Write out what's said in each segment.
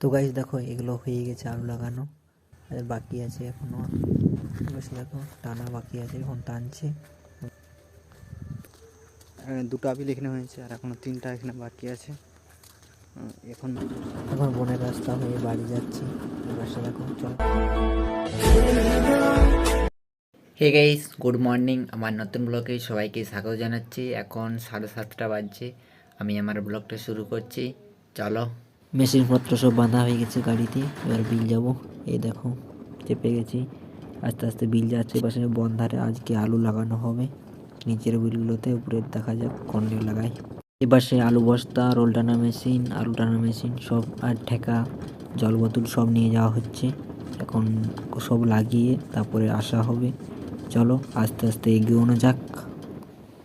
তো গাইজ দেখো এগুলো হয়ে গেছে আলু লাগানো। আর বাকি আছে এখনও। বসে দেখো টানা বাকি আছে এখন টানছে। দুটো আপিল এখানে হয়েছে আর এখনও তিনটা এখানে বাকি আছে। এখন এখন বনের রাস্তা হয়ে বাড়ি যাচ্ছি। এবার দেখো চলো। হে গাইস গুড মর্নিং আমার নতুন ব্লগে সবাইকে স্বাগত জানাচ্ছি। এখন সাড়ে সাতটা বাজছে। আমি আমার ব্লগটা শুরু করছি। চলো। মেশিনপত্র সব বাঁধা হয়ে গেছে গাড়িতে। এবার বিল যাব। এই দেখো, চেপে গেছি। আস্তে আস্তে বিল যাচ্ছে পাশে বন্ধারে আজকে আলু লাগানো হবে। নিচের বিলগুলোতে উপরে দেখা যাক কন্ডে লাগাই। এবার সে আলু বস্তা, রোল টানা মেশিন, আলু টানা মেশিন সব আর ঠেকা, জল বোতল সব নিয়ে যাওয়া হচ্ছে। এখন সব লাগিয়ে তারপরে আসা হবে। চলো, আস্তে আস্তে এগিয়ে যাক।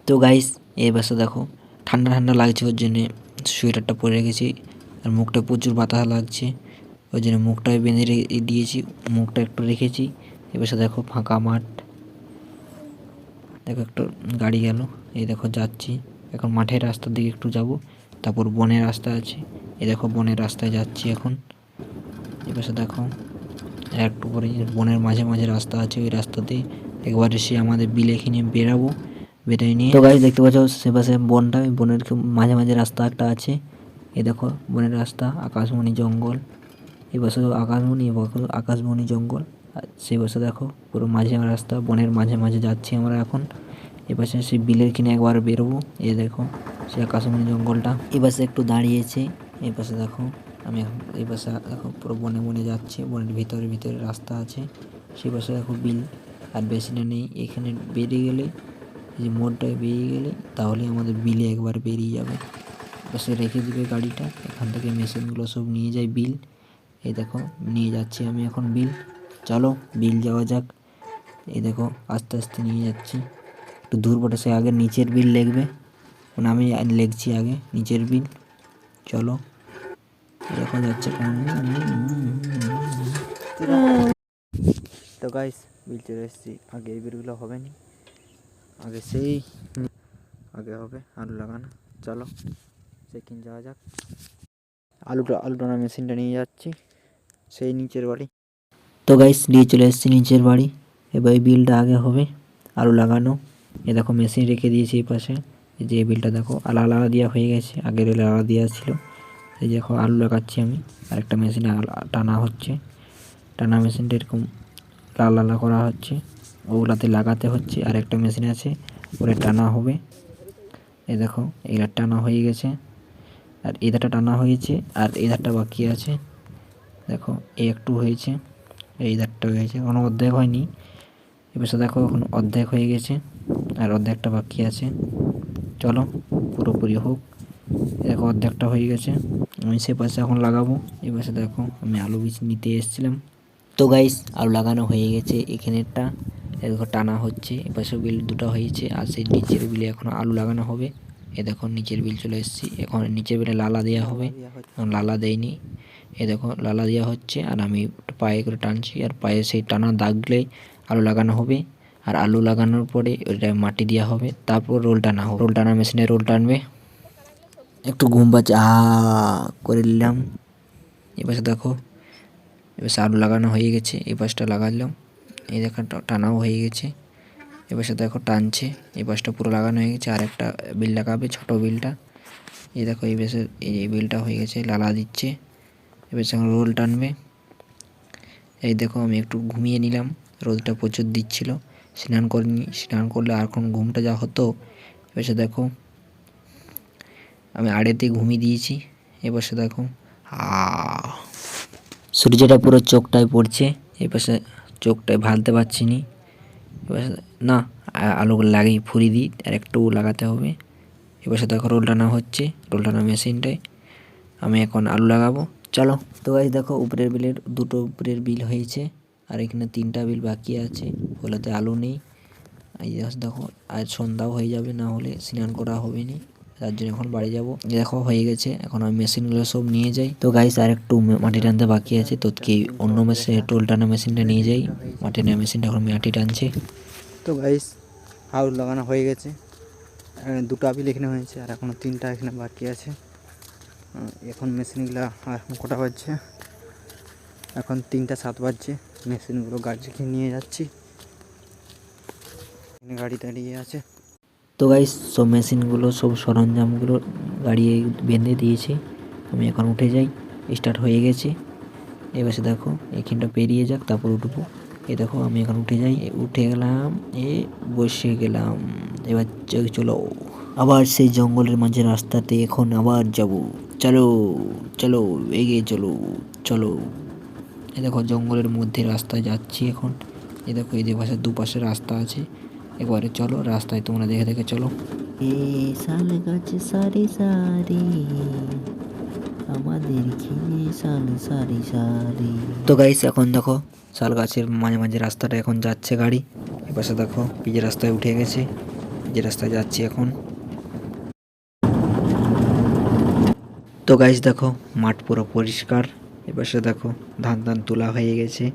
তো গাইস এই বাসে দেখো। ঠান্ডা ঠান্ডা লাগছে ওর জন্যে। সোয়েটারটা পরে রেখেছি আর মুখটা প্রচুর বাতাস লাগছে। ওই জন্য মুখটা বেঁধে দিয়েছি, মুখটা একটু রেখেছি। এবার দেখো ফাঁকা মাঠ। দেখো একটু গাড়ি গেল। এই দেখো যাচ্ছি। এখন মাঠের রাস্তার দিকে একটু যাব। তারপর বনের রাস্তা আছে। এই দেখো বনের রাস্তায় যাচ্ছি এখন। এবার দেখো একটু পরে বনের মাঝে মাঝে রাস্তা আছে ওই রাস্তাতে একবারে সে আমাদের বিলে কিনে বেরাবো বেরিয়ে নিয়ে তো গাড়ি দেখতে পাচ্ছ সে পাশে বনটা, বনের মাঝে মাঝে রাস্তা একটা আছে। এই দেখো, বনের রাস্তা, আকাশমণি জঙ্গল পাশে আকাশমণি, এ আকাশমণি জঙ্গল সেই পাশে দেখো, পুরো মাঝে রাস্তা, বনের মাঝে মাঝে যাচ্ছি আমরা এখন, এ পাশে সেই বিলের কিনে একবার বেরোবো, এ দেখো সে আকাশমণি জঙ্গলটা, এ পাশে একটু দাঁড়িয়েছে এই পাশে দেখো, আমি এখন এই পাশে দেখো, পুরো বনে বনে যাচ্ছি, বনের ভিতরে ভিতরে রাস্তা আছে সেই পাশে দেখো বিল, আর বেশি না নেই, এখানে বেরিয়ে গেলে যে মোড়টায় বেরিয়ে গেলে তাহলে আমাদের বিলে একবার বেরিয়ে যাবে। পাশে রেখে দিবে গাড়িটা। এখান থেকে মেশিনগুলো সব নিয়ে যাই বিল। এই দেখো, নিয়ে যাচ্ছি আমি এখন বিল। চলো, বিল যাওয়া যাক। এই দেখো, আস্তে আস্তে নিয়ে যাচ্ছি। একটু দূর পটে সে আগে নিচের বিল লেখবে। মানে আমি লিখছি আগে নিচের বিল। চলো। এখন যাচ্ছে তো গাইস বিল চলে এসেছি। আগে এই বিলগুলো হবে নি আগে সেই, আগে হবে আলু লাগানো। চলো। সেখানে যাওয়া যাক। আলুটা আলু টানা মেশিনটা নিয়ে যাচ্ছি। সেই নিচের বাড়ি। তো গাইস নিয়ে চলে এসেছি নিচের বাড়ি। এবার এই বিলটা আগে হবে। আলু লাগানো। এ দেখো মেশিন রেখে দিয়েছি এই পাশে। এই যে বিলটা দেখো, আলা আলাদা দেওয়া হয়ে গেছে। আগের রেলে আলাদা দেওয়া ছিল। এই যে দেখো আলু লাগাচ্ছি আমি। আর একটা মেশিনে টানা হচ্ছে। টানা মেশিনটা এরকম লাল লালা করা হচ্ছে। ওগুলাতে লাগাতে হচ্ছে। আর একটা মেশিন আছে। ওরে টানা হবে। এই দেখো, এইটা টানা হয়ে গেছে। আর এই ধারটা টানা হয়েছে আর এই ধারটা বাকি আছে। দেখো এই একটু হয়েছে, এই ধারটা হয়েছে, কোনো অর্ধেক হয়নি। এবার দেখো, এখন অর্ধেক হয়ে গেছে আর অর্ধেকটা বাকি আছে। চলো, পুরোপুরি হোক। দেখো, অর্ধেকটা হয়ে গেছে। আমি সে পাশে এখন লাগাবো। পাশে দেখো, আমি আলু বীজ নিতে এসেছিলাম। তো গাইস আলু লাগানো হয়ে গেছে এখানেরটা। দেখো, টানা হচ্ছে। এপাশে বিল দুটো হয়েছে। আর সেই নিচের বিলে এখন আলু লাগানো হবে। এ দেখো নিচের বিল চলে এসেছি। এখন নিচের বিলে লালা দেওয়া হবে। লালা দেয়নি। এ দেখো লালা দেওয়া হচ্ছে। আর আমি একটু পায়ে করে টানছি। আর পায়ে সেই টানা দাগলেই আলু লাগানো হবে। আর আলু লাগানোর পরে ওটা মাটি দেওয়া হবে। তারপর রোল টানা হবে। রোল টানা মেশিনে রোল টানবে। একটু ঘুম পাচ্ছে আ করে নিলাম। এবার দেখো এবার আলু লাগানো হয়ে গেছে। এই পাশটা লাগালাম। এই দেখা টানাও হয়ে গেছে। এবার সাথে দেখো টানছে এই পাশটা পুরো লাগানো হয়ে গেছে, আর একটা বিল লাগাবে, ছোট বিলটা। এই দেখো এই বেশে এই বিলটা হয়ে গেছে, লালা দিচ্ছে এবার যখন রোল টানবে। এই দেখো আমি একটু ঘুমিয়ে নিলাম রোদটা প্রচুর দিচ্ছিল, স্নান করিনি স্নান করলে আর এখন ঘুমটা যা হতো এবার সে দেখো, আমি আড়েতে ঘুমিয়ে দিয়েছি এবার সে দেখো সূর্যটা পুরো চোখটায় পড়ছে এই পাশে চোখটায় ভালতে পারছি নি। এবার না আলু লাগিয়ে ফুরি দিই, আর একটু লাগাতে হবে। এবার সাথে দেখো রোল টানা হচ্ছে, রোল টানা মেশিনটায়। আমি এখন আলু লাগাবো। চলো, তো গাছ দেখো উপরের বিলের, দুটো উপরের বিল হয়েছে, আর এখানে তিনটা বিল বাকি আছে। ওগুলোতে আলু নেই। এই দেখো, আজ সন্ধ্যাও হয়ে যাবে, না হলে স্নান করা হবে নি। তার জন্য এখন বাড়ি যাব। দেখো, হয়ে গেছে। এখন আমি মেশিনগুলো সব নিয়ে যাই। তো গাইস আর একটু মাটি টানতে বাকি আছে। তো কি, অন্য মেশিন টোল টানা মেশিনটা নিয়ে যাই। মাটি টানা মেশিনটা এখন মাটি টানছে। তো গাইস আলু লাগানো হয়ে গেছে। দুটো আপিল এখানে হয়েছে, আর এখনও তিনটা এখানে বাকি আছে। এখন মেশিনগুলো এখন কটা বাজছে? এখন তিনটা সাত বাজছে। মেশিনগুলো গাড়িকে নিয়ে যাচ্ছি। গাড়ি দাঁড়িয়ে আছে। তো গাইস সব মেশিনগুলো সব সরঞ্জামগুলো গাড়ি বেঁধে দিয়েছে। আমি এখন উঠে যাই স্টার্ট হয়ে গেছে। এবার দেখো, এখানটা পেরিয়ে যাক, তারপর উঠবো। এ দেখো, আমি এখন উঠে যাই, উঠে গেলাম, এ বসে গেলাম। এবার চলো। আবার সেই জঙ্গলের মাঝে রাস্তাতে এখন আবার যাব। চলো চলো, এগিয়ে চলো চলো। এ দেখো, জঙ্গলের মধ্যে রাস্তায় যাচ্ছি এখন। এ দেখো, এদের পাশে দুপাশে রাস্তা আছে। এবারে চলো রাস্তায় তোমরা দেখে দেখে চলো। শাল গাছ সারি সারি আমাদের শাল সারি সারি। তো গাইস এখন দেখো শাল গাছের মাঝে মাঝে রাস্তাটা এখন যাচ্ছে গাড়ি। এপাশে দেখো পিজে রাস্তায় উঠে গেছে পিজে রাস্তায় যাচ্ছি এখন। তো গাইস দেখো মাঠ পুরো পরিষ্কার। এপাশে দেখো ধান ধান তোলা হয়ে গেছে।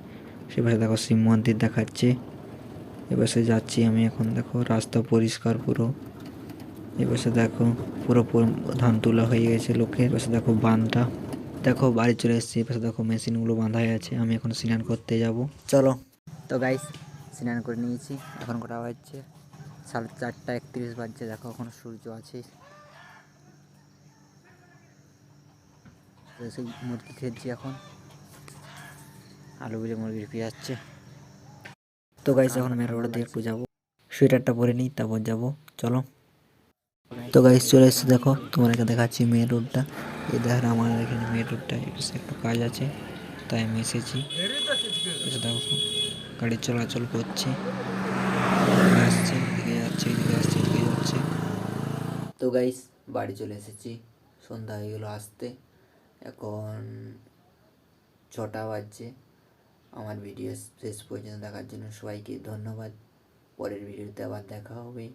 সেপাশে দেখো শিব মন্দির দেখাচ্ছে। এপাশে যাচ্ছি আমি এখন, দেখো, রাস্তা পরিষ্কার পুরো। এপাশে দেখো, পুরো ধান তোলা হয়ে গেছে লোকের এপাশে দেখো বাঁধটা দেখো, বাড়ি চলে এসেছি। এপাশে দেখো মেশিনগুলো বাঁধা হয়ে আছে। আমি এখন স্নান করতে যাব। চলো। তো গাইস স্নান করে নিয়েছি। এখন কটা বাজছে? সাড়ে চারটা একত্রিশ বাজছে। দেখো, এখন সূর্য আছে। সেই মুরগি খেয়েছি এখন। আলু বিলে মুরগি পেঁয়াচ্ছে তো গাইস এখন মেন রোড দিয়ে একটু যাব। সোয়েটারটা পরে নিই, তারপর যাব। চলো। তো গাইস চলে এসেছি, দেখো তোমাদেরকে দেখাচ্ছি মেন রোডটা এই দেখো আমার এখানে মেন রোডটা একটু কাজ আছে, তাই আমি এসেছি। এসে দেখো, গাড়ি চলাচল করছে। আসছে, এদিকে যাচ্ছে, এদিকে আসছে, এদিকে যাচ্ছে। তো গাইস বাড়ি চলে এসেছি। সন্ধ্যা হয়ে গেলো আসতে। এখন ছটা বাজছে। আমার ভিডিও শেষ পর্যন্ত দেখার জন্য সবাইকে ধন্যবাদ। পরের ভিডিওতে আবার দেখা হবে।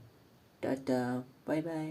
Tata bye bye